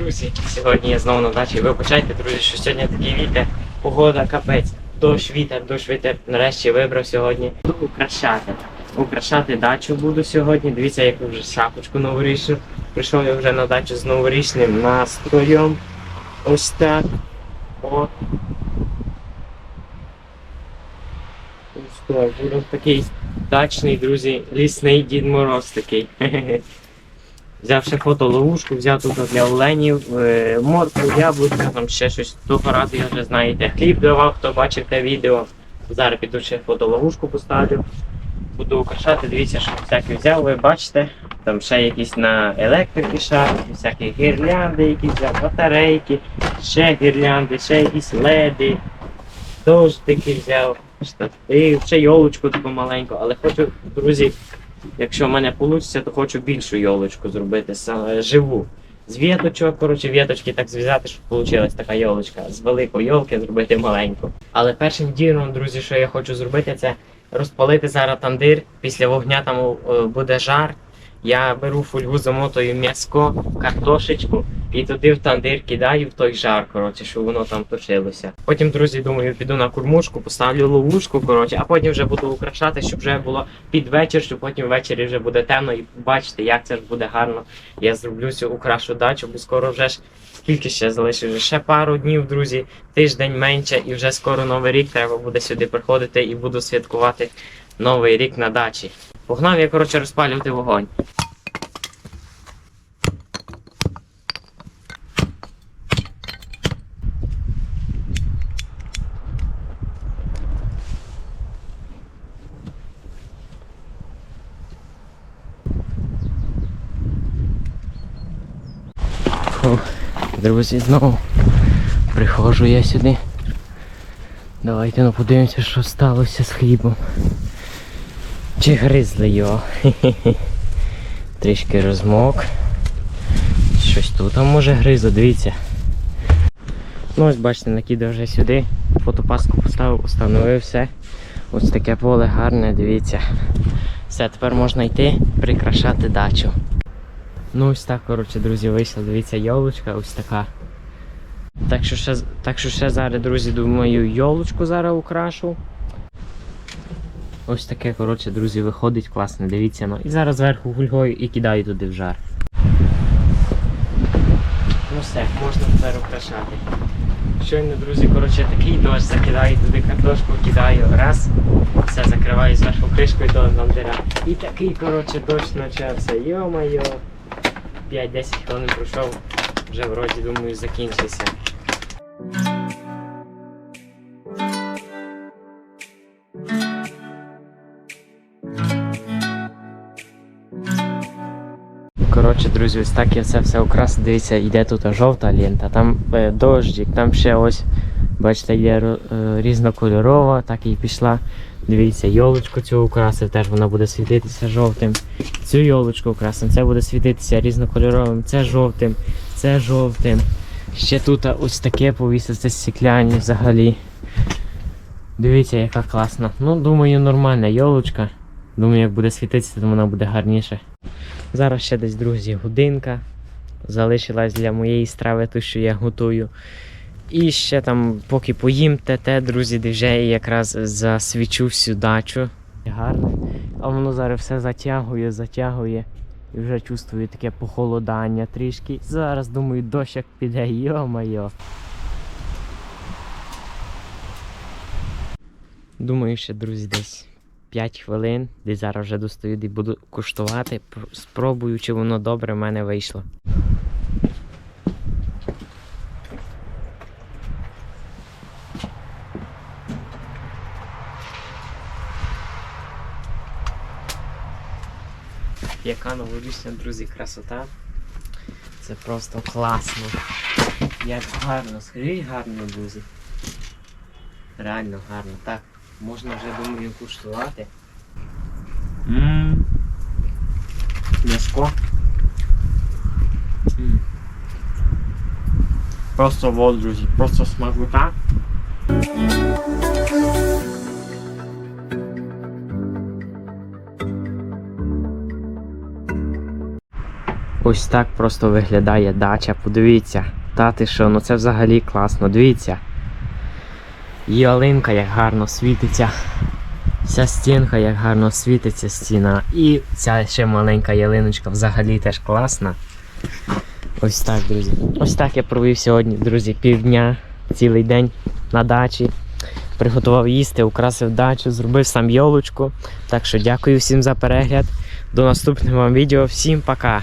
друзі! Сьогодні я знову на дачі. Ви почайте, друзі, що сьогодні такий вітер, погода капець, дощ, вітер, дощ, вітер. Нарешті вибрав сьогодні. Буду украшати. Украшати дачу буду сьогодні. Дивіться, яку вже шапочку новорічну. Прийшов я вже на дачу з новорічним настроєм. Ось так. О. Ось так. Буду такий дачний, друзі, лісний Дід Мороз такий. Взяв ще фотоловушку, взяв тут для оленів, е, моркву, яблука, там ще щось. Того разу я вже знаєте. Хліб давав, хто бачив те відео. Зараз піду ще фотоловушку поставлю. Буду украшати, дивіться, що всяке взяв, ви бачите. Там ще якісь на електрики шарики, всякі гірлянди якісь взяв, батарейки, ще гірлянди, ще якісь леди, дождики взяв, штатив, ще йолочку таку маленьку, але хочу, друзі, Якщо в мене вийде, то хочу більшу йолочку зробити саме живу. З віточок, коротше, віточки так зв'язати, щоб вийшла така йолочка. З великої йолки зробити маленьку. Але першим ділом, друзі, що я хочу зробити, це розпалити зараз тандир. Після вогня там е, буде жар. Я беру фольгу, замотую м'яско, картошечку і туди в тандир кидаю в той жар, коротше, щоб воно там тушилося. Потім, друзі, думаю, піду на кормушку, поставлю ловушку, коротше, а потім вже буду украшати, щоб вже було під вечір, щоб потім ввечері вже буде темно і бачите, як це ж буде гарно. Я зроблю цю украшу дачу, бо скоро вже ж скільки ще залишилось? Ще пару днів, друзі, тиждень менше, і вже скоро новий рік треба буде сюди приходити і буду святкувати новий рік на дачі. Погнав я, коротше, розпалювати вогонь. Друзі, знову приходжу я сюди. Давайте ну подивимося, що сталося з хлібом. Чи гризли його? Трішки розмок. Щось тут може гризло, дивіться. Ну ось бачите, накидав вже сюди. Фотопаску поставив, установив все. Ось таке поле гарне, дивіться. Все, тепер можна йти прикрашати дачу. Ну ось так, коротше, друзі, вийшла, дивіться, йолочка ось така. Так що ще, так що ще зараз, друзі, думаю, йолочку зараз украшу. Ось таке, коротше, друзі, виходить класно, дивіться. Ну. І зараз зверху гульгою і кидаю туди в жар. Ну все, можна тепер украшати. Щойно, друзі, коротше, такий дощ закидаю туди картошку, кидаю, раз, все закриваю зверху кришкою до бандера. І такий, коротше, дощ почався. Йо-майо. 5-10 хвилин пройшов, вже вроді думаю закінчився. Коротше, друзі, ось так я це все украсив. Дивіться, йде тут жовта лента, там е, дощик, там ще ось, бачите, є е, різнокольорова, так і пішла. Дивіться, йолочку цю украсив, теж вона буде світитися жовтим. Цю йолочку украсив, це буде світитися різнокольоровим, це жовтим, це жовтим. Ще тут ось таке повісив, це стекляні взагалі. Дивіться, яка класна. Ну, думаю, нормальна йолочка. Думаю, як буде світитися, то вона буде гарніше. Зараз ще десь, друзі, годинка. Залишилась для моєї страви, ту, що я готую. І ще там, поки поїм те, друзі, де вже якраз засвічу всю дачу. Гарне. А воно зараз все затягує, затягує. І вже чувствую таке похолодання трішки. Зараз думаю, дощ як піде, йо-майо. Думаю, ще, друзі, десь 5 хвилин, десь зараз вже достаю і буду куштувати. Спробую, чи воно добре в мене вийшло. Яка новорічна, друзі, красота. Це просто класно. Як гарно, скажіть гарно, друзі. Реально гарно. Так, можна вже думаю куштувати. Ммм. М'яско. Просто вот, друзі, просто смакота. Ось так просто виглядає дача. Подивіться. Та ти що, ну це взагалі класно. Дивіться. Ялинка як гарно світиться. Ця стінка як гарно світиться стіна. І ця ще маленька ялиночка взагалі теж класна. Ось так, друзі. Ось так я провів сьогодні, друзі, півдня, цілий день на дачі. Приготував їсти, украсив дачу, зробив сам йолочку. Так що дякую всім за перегляд. До наступного вам відео. Всім пока!